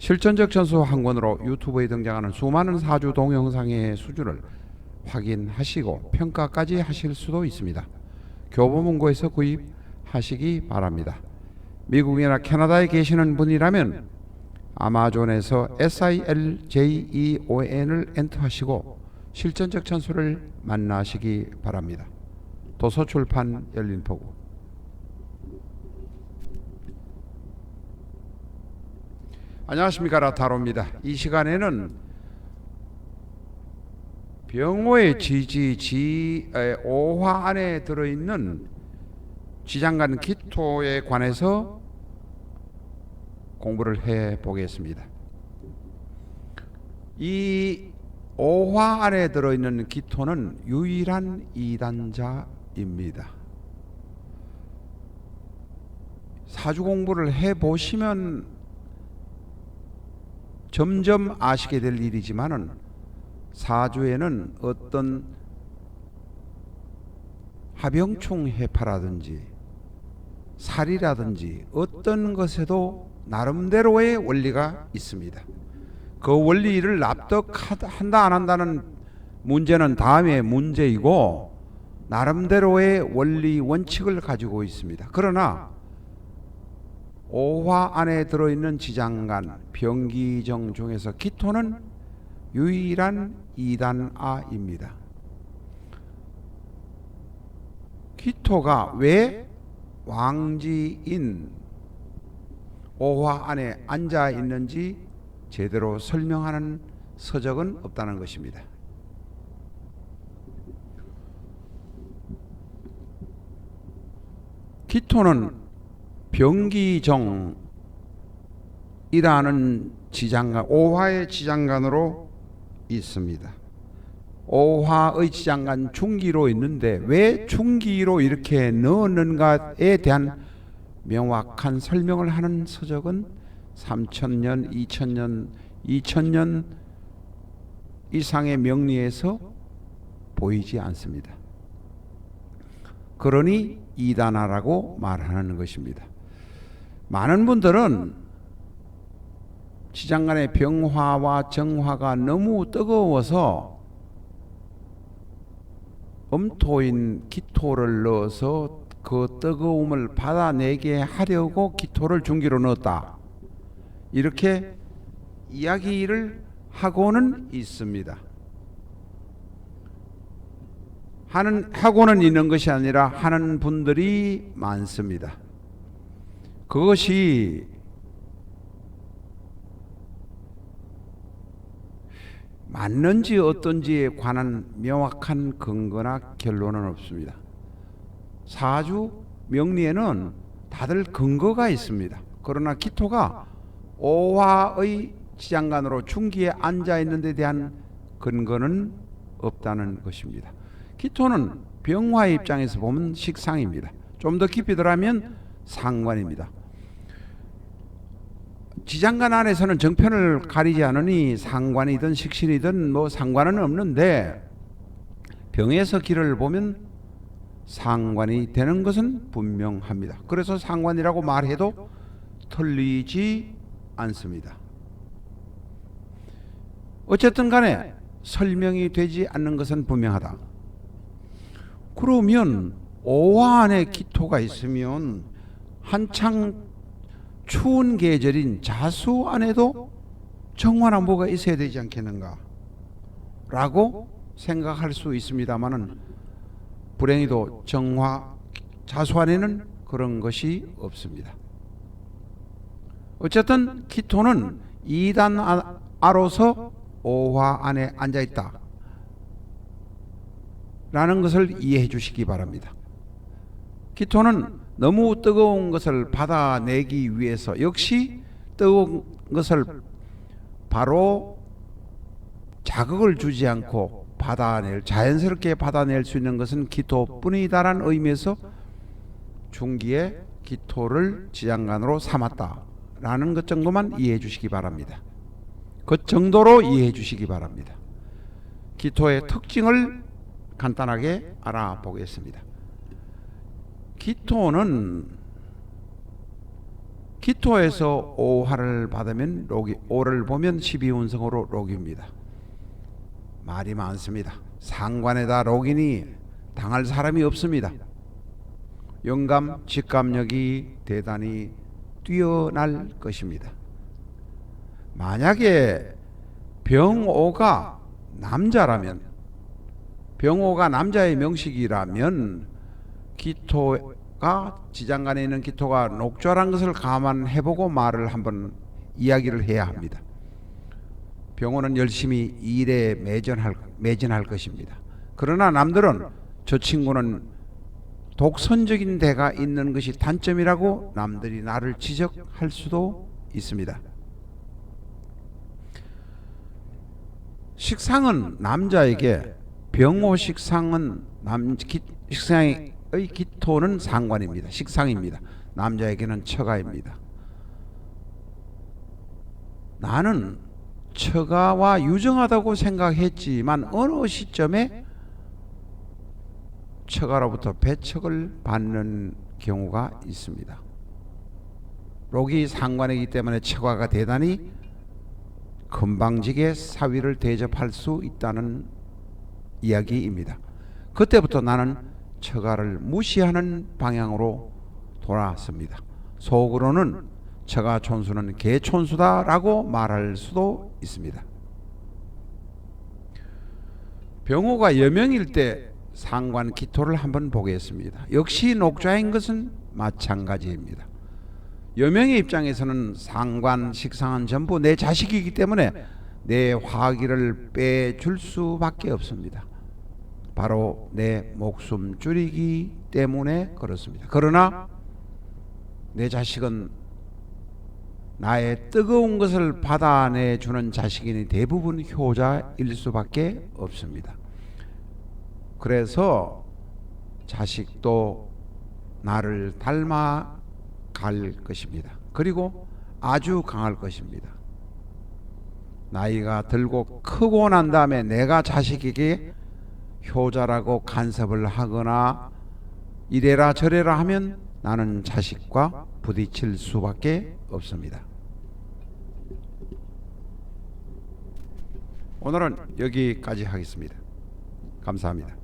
실전적 전수 한 권으로 유튜브에 등장하는 수많은 사주 동영상의 수준을 확인하시고 평가까지 하실 수도 있습니다. 교보문고에서 구입하시기 바랍니다. 미국이나 캐나다에 계시는 분이라면 아마존에서 SILJEON을 엔터하시고 실전적 천수를 만나시기 바랍니다. 도서출판 열린 포구 안녕하십니까 라타로입니다. 이 시간에는 병호의 지지 지 에, 오화 안에 들어있는 지장간 기토에 관해서 공부를 해 보겠습니다. 이 오화 안에 들어있는 기토는 유일한 이단자입니다. 사주 공부를 해 보시면 점점 아시게 될 일이지만은 사주에는 어떤 합영충 해파라든지 살이라든지 어떤 것에도 나름대로의 원리가 있습니다. 그 원리를 납득한다 안 한다는 문제는 다음의 문제이고 나름대로의 원리 원칙을 가지고 있습니다. 그러나 오화 안에 들어있는 지장간 병기정 중에서 기토는 유일한 이단아입니다. 기토가 왜 왕지인 오화 안에 앉아 있는지 제대로 설명하는 서적은 없다는 것입니다. 기토는 병기정이라는 지장간 오화의 지장간으로 있습니다. 오화의 지장간 중기로 있는데 왜 중기로 이렇게 넣었는가에 대한 명확한 설명을 하는 서적은 3천년, 2천년, 2천년 이상의 명리에서 보이지 않습니다. 그러니 이단아라고 말하는 것입니다. 많은 분들은 지장간의 병화와 정화가 너무 뜨거워서 엄토인 기토를 넣어서 그 뜨거움을 받아내게 하려고 기토를 중기로 넣었다. 이렇게 이야기를 하고는 있습니다. 하는 하고는 있는 것이 아니라 하는 분들이 많습니다. 그것이 맞는지 어떤지에 관한 명확한 근거나 결론은 없습니다. 사주 명리에는 다들 근거가 있습니다. 그러나 기토가 오화의 지장간으로 중기에 앉아 있는 데 대한 근거는 없다는 것입니다. 기토는 병화의 입장에서 보면 식상입니다. 좀 더 깊이 들어가면 상관입니다. 지장간 안에서는 정편을 가리지 않으니 상관이든 식신이든 뭐 상관은 없는데 병에서 길을 보면 상관이 되는 것은 분명합니다. 그래서 상관이라고 말해도 틀리지 않습니다. 어쨌든 간에 설명이 되지 않는 것은 분명하다. 그러면 오화 안에 기토가 있으면 한창 추운 계절인 자수 안에도 정화나 뭐가 있어야 되지 않겠는가? 라고 생각할 수 있습니다만은 불행히도 정화 자수 안에는 그런 것이 없습니다. 어쨌든 기토는 이단 아로서 오화 안에 앉아 있다. 라는 것을 이해해 주시기 바랍니다. 기토는 너무 뜨거운 것을 받아내기 위해서 역시 뜨거운 것을 바로 자극을 주지 않고 받아낼 자연스럽게 받아낼 수 있는 것은 기토뿐이다라는 의미에서 중기에 기토를 지장간으로 삼았다라는 것 정도만 이해해 주시기 바랍니다. 그 정도로 이해해 주시기 바랍니다. 기토의 특징을 간단하게 알아보겠습니다. 기토는 기토에서 오화를 받으면 록이 오를 보면 12운성으로 록입니다. 말이 많습니다. 상관에다 록이니 당할 사람이 없습니다. 영감 직감력이 대단히 뛰어날 것입니다. 만약에 병오가 남자라면 병오가 남자의 명식이라면 기토가 지장간에 있는 기토가 녹절한 것을 감안해보고 말을 한번 이야기를 해야 합니다. 병오는 열심히 일에 매전할 매진할 것입니다. 그러나 남들은 저 친구는 독선적인 데가 있는 것이 단점이라고 남들이 나를 지적할 수도 있습니다. 식상은 남자에게 병호 식상은 남 기, 식상의 기토는 상관입니다. 식상입니다. 남자에게는 처가입니다. 나는 처가와 유정하다고 생각했지만 어느 시점에 처가로부터 배척을 받는 경우가 있습니다. 록이 상관이기 때문에 처가가 대단히 건방지게 사위를 대접할 수 있다는 이야기입니다. 그때부터 나는 처가를 무시하는 방향으로 돌아왔습니다. 속으로는 처가 촌수는 개촌수다라고 말할 수도 있습니다. 병호가 여명일 때 상관 기토를 한번 보겠습니다. 역시 녹좌인 것은 마찬가지입니다. 여명의 입장에서는 상관 식상은 전부 내 자식이기 때문에 내 화기를 빼줄 수밖에 없습니다. 바로 내 목숨 줄이기 때문에 그렇습니다. 그러나 내 자식은 나의 뜨거운 것을 받아내 주는 자식이니 대부분 효자일 수밖에 없습니다. 그래서 자식도 나를 닮아 갈 것입니다. 그리고 아주 강할 것입니다. 나이가 들고 크고 난 다음에 내가 자식에게 효자라고 간섭을 하거나 이래라 저래라 하면 나는 자식과 부딪힐 수밖에 없습니다. 오늘은 여기까지 하겠습니다. 감사합니다.